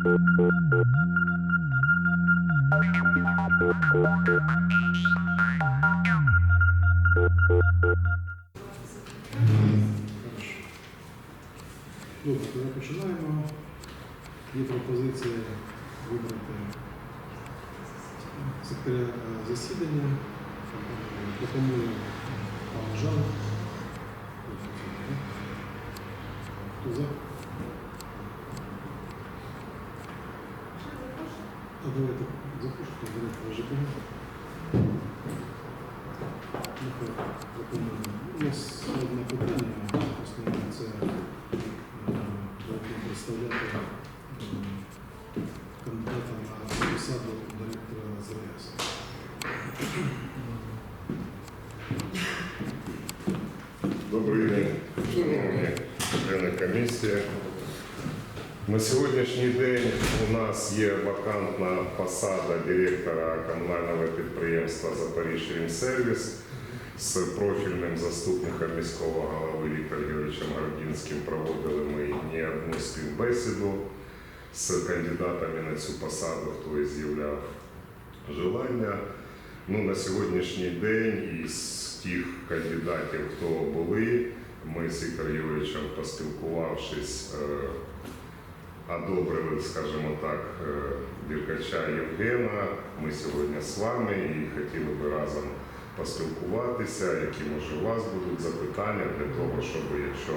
Добре, тоді починаємо. Є пропозиція вибрати секретаря е, засідання. Пропоную пана Жана. Хто за? А давайте запишемо директора ЖКГ. Нехай запомнимо. У нас одне питання, основне це на посаду директора ЗРС. Добрий день, шановні члени комісії. На сьогоднішній день у нас є вакантна посада директора комунального підприємства Запоріжжя з профільним заступником міського голови Віктором Георгійовичем Гордінським проводили ми не одну співбесіду з кандидатами на цю посаду, хто і з'являв желання. Ну, на сьогоднішній день із тих кандидатів, хто були, ми з Віктором Юрійовичем поспілкувавшись, е, одобрили, скажімо так, е, Діркача Євгена. Ми сьогодні з вами і хотіли би разом поспілкуватися, які може у вас будуть запитання для того, щоб якщо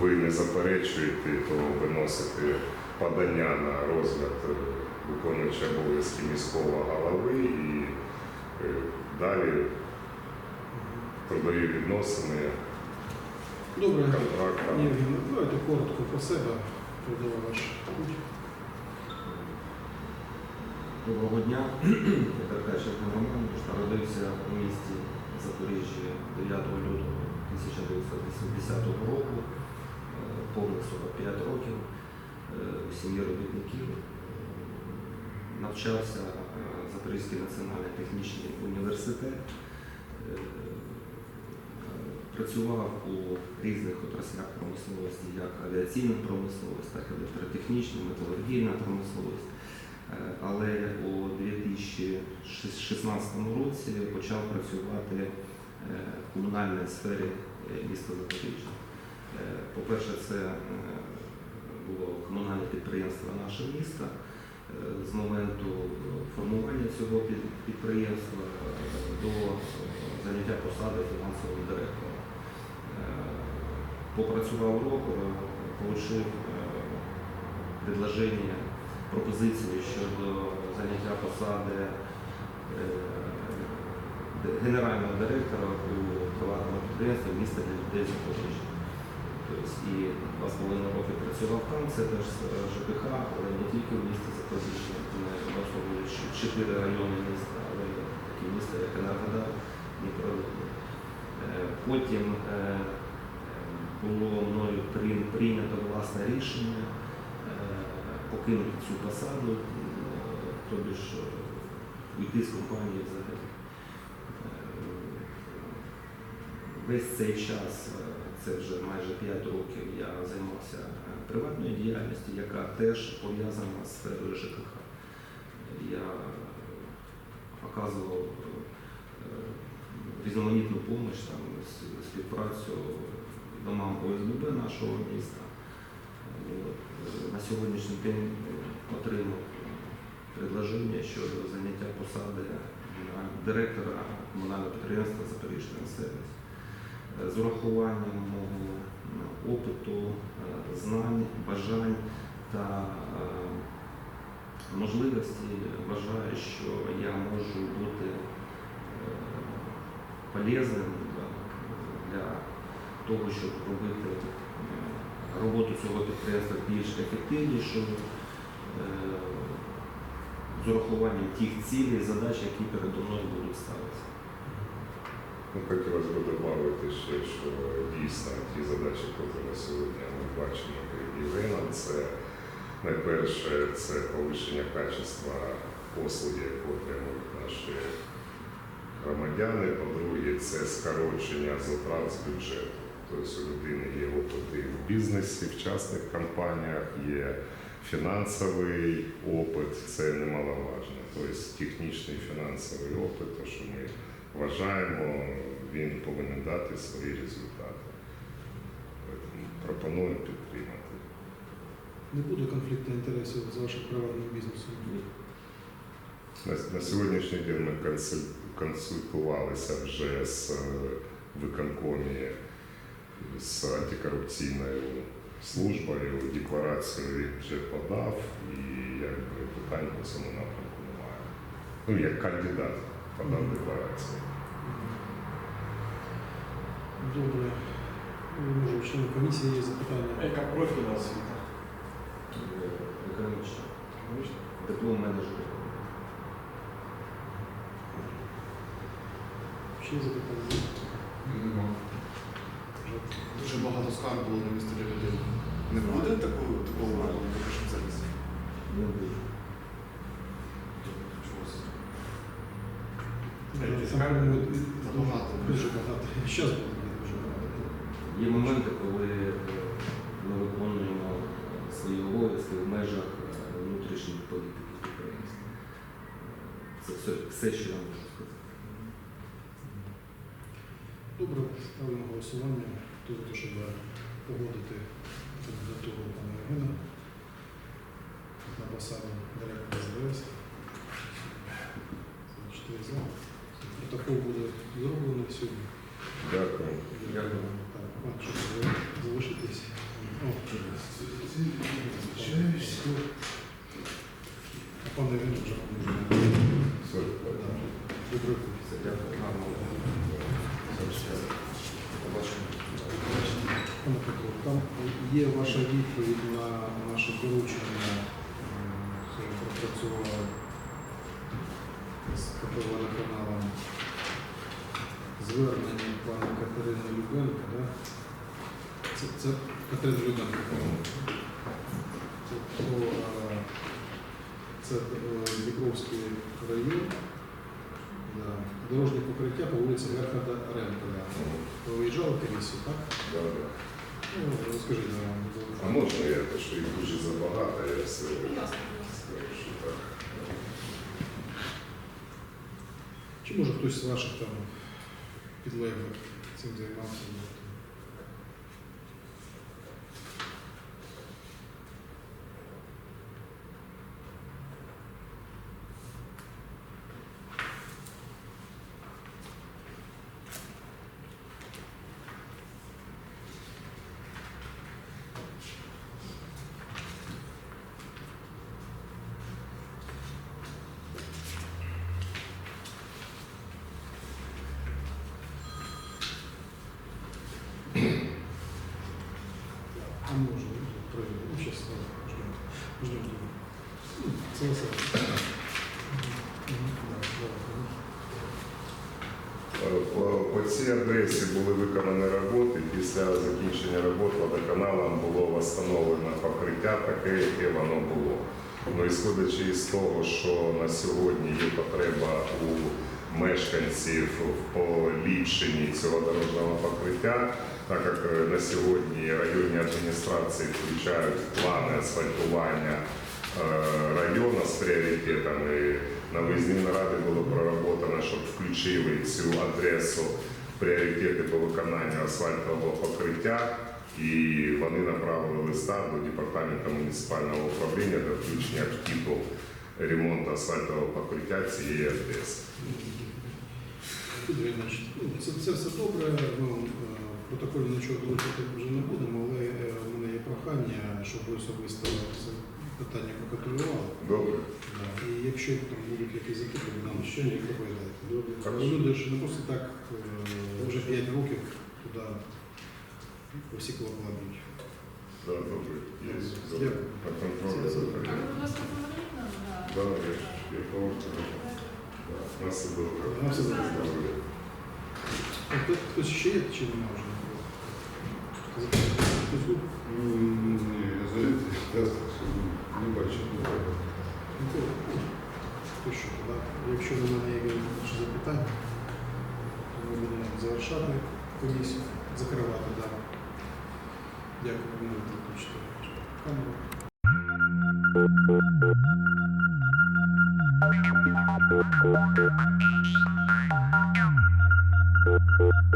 ви не заперечуєте, то виносити подання на розгляд е, виконуючого обов'язки міського голови і е, далі трудові відносини, Добре, контракт. Євген, давайте коротко про себе, ваш путь. Доброго дня. Я Каркашев Роман, народився у місті Запоріжжя 9 лютого 1980 року, е, повних 45 років, е, у сім'ї робітників. Е, Навчався е, Запорізький національний технічний університет. Працював у різних отраслях промисловості, як авіаційна промисловість, так і електротехнічна, металургійна промисловість. Е, Але у 2016 році почав працювати е, в комунальній сфері е, міста Запоріжжя. По-перше, це було комунальне підприємство наше місто. Е, З моменту формування цього підприємства до заняття посади фінансового директора. Е, Попрацював рок, е, отримав предложення пропозиції щодо заняття посади е, генерального директора у приватному підприємстві міста для людей. Тобто і два з половиною роки працював там, це теж з ЖКХ, але не тільки в місті Запоріжжя, ми обслуговуємо чотири райони міста, але такі міста, як Енергодар, Дніпролуг. Е, Потім е, було мною прийнято власне рішення е, покинути цю посаду, е, тобі ж е, уйти з компанії взагалі. Е, Весь цей час, е, це вже майже 5 років, я займався е, приватною діяльністю, яка теж пов'язана з сферою ЖКХ. Я оказував е, різноманітну допомогу, співпрацю домам ОСББ нашого міста. Е, На сьогоднішній день е, отримав предложення щодо заняття посади директора комунального підприємства Запоріжжя сервіс. Е, З урахуванням мого е, опиту, е, знань, бажань та е, можливості вважаю, що я можу бути е, полезним для, того, щоб робити е, роботу цього підприємства більш ефективнішою, е, з урахуванням тих цілей задач, які передо мною будуть ставитися. Ну, хотілося б додати ще, що дійсно ті задачі, які на сьогодні ми бачимо перед Євгеном, це найперше це повищення качества послуги, яку отримують наші громадяни. По-друге, це скорочення затрат з бюджету. Тобто у людини є опити в бізнесі, в частних компаніях, є Фінансовий опит це немаловажно. Тобто технічний фінансовий опит, то що ми вважаємо, він повинен дати свої результати. Пропоную підтримати. Не буде конфлікту інтересів з вашим приватним бізнесом? На, на сьогоднішній день ми консуль- консультувалися вже з е, виконкомі з антикорупційною службою. Декларацію він вже подав і якби питань по цьому напрямку немає. Ну, як кандидат подав декларацію. Добре. Ну, Може, у членів комісії є запитання? Яка профільна освіта? Е, Економічно. Диплом менеджера. Ще є запитання? Дуже багато скарг було на містере людей. Не буде такого такого покажемо зараз? Не буде. Чогось. Там, по-моєму, Забагато. Дуже багато. Зараз буде дуже багато. Є моменти, коли е, ми виконуємо е, свої обов'язки в межах е, внутрішньої політики підприємства. Е, Це все, все, що я можу Добре, ставлю на голосування. Хто за те, щоб погодити кандидатуру пана Євгена на посаду директора Чотири за. Протокол буде зроблений сьогодні. Дякую. Дякую. Так, а що ви залишитесь? О, А пан Євген вже може. Все. Добре. Все, дякую. Пане Петро, там є ваша відповідь на наше доручення, м, це пропрацювала з КП каналом звернення пана Катерини Любенка, да? Це, це Катерина Любенка. Це, про, е, це е, Дніпровський район, да. дорожнє покриття по вулиці Верхада Ремпеля. Ви виїжджали комісію, так? Да, да. Розкажіть нам. А можна я, те, що їх дуже забагато, я все скажу, що так. Чи може хтось з ваших там підлеглих цим займався? А може, пройде. Ну, сейчас ждем. Ждем, ждем. Ну, Це По, цій адресі були виконані роботи. Після закінчення робот водоканалом було встановлено покриття таке, яке воно було. Ну, ісходячи із того, що на сьогодні є потреба у мешканців в поліпшенні цього дорожнього покриття, так як е, на сьогодні районні адміністрації включають плани асфальтування е, району з пріоритетами. На виїзній нараді було проработано, щоб включили цю адресу пріоритети по виконанню асфальтового покриття. І вони направили листа до департаменту муніципального управління до включення в титул ремонту асфальтового покриття цієї адреси. Ну, Це, все добре. Протоколі нічого долучити вже не будемо, але е, в мене є прохання, щоб ви особисто це питання проконтролювали. Добре. Да. І якщо там будуть якісь ви нам ще не доповідайте. Добре. Люди ж не просто так е, вже 5 років туди усі колокладуть. Да, добре. Є. Дякую. На контроль. Добре. А ви, будь ласка, поверніть нам на Да, я ж- я повторю. Да, На все добре. На все добре. Добре. А хто- Хтось ще є чи немає вже? Хтось тут? Ні, я знаєте, я не бачу. Ну, що, да? Якщо до мене є більше запитань, то ми будемо завершати комісію, закривати, да. Дякую, ви можете включити камеру. Thank Thank you.